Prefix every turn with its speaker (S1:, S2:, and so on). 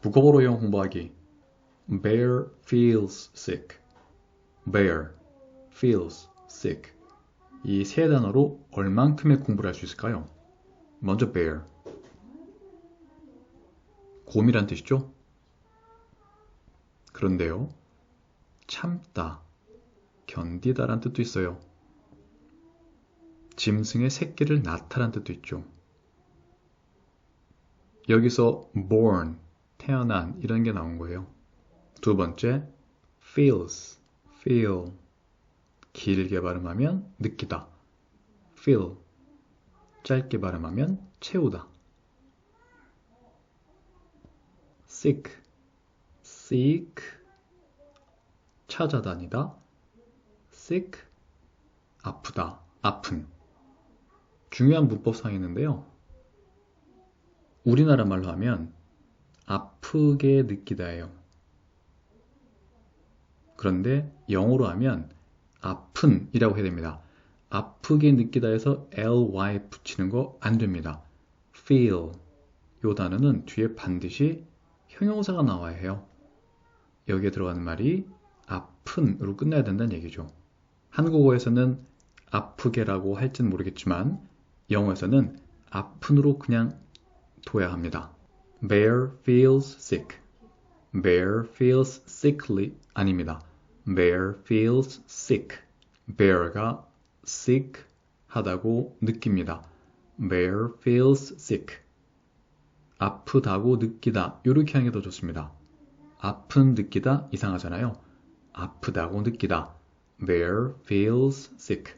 S1: 북어보로 영어 공부하기. Bear feels sick. Bear feels sick. 이 세 단어로 얼만큼의 공부를 할 수 있을까요? 먼저 bear. 곰이란 뜻이죠? 그런데요. 참다, 견디다 란 뜻도 있어요. 짐승의 새끼를 낳다 란 뜻도 있죠. 여기서 born, 태어난 이런 게 나온 거예요. 두 번째, feels, feel. 길게 발음하면 느끼다. feel. 짧게 발음하면 채우다. sick, seek. 찾아다니다. sick. 아프다, 아픈. 중요한 문법상이 있는데요. 우리나라 말로 하면 아프게 느끼다예요. 그런데 영어로 하면 아픈이라고 해야 됩니다. 아프게 느끼다 해서 ly 붙이는 거 안 됩니다. feel 요 단어는 뒤에 반드시 형용사가 나와야 해요. 여기에 들어가는 말이 아픈으로 끝나야 된다는 얘기죠. 한국어에서는 아프게라고 할지는 모르겠지만 영어에서는 아픈으로 그냥 둬야 합니다. Bear feels sick. Bear feels sickly 아닙니다. Bear feels sick. Bear가 sick 하다고 느낍니다. Bear feels sick. 아프다고 느끼다 이렇게 하는 게 더 좋습니다. 아픈 느끼다 이상하잖아요. 아프다고 느끼다. Bear feels sick.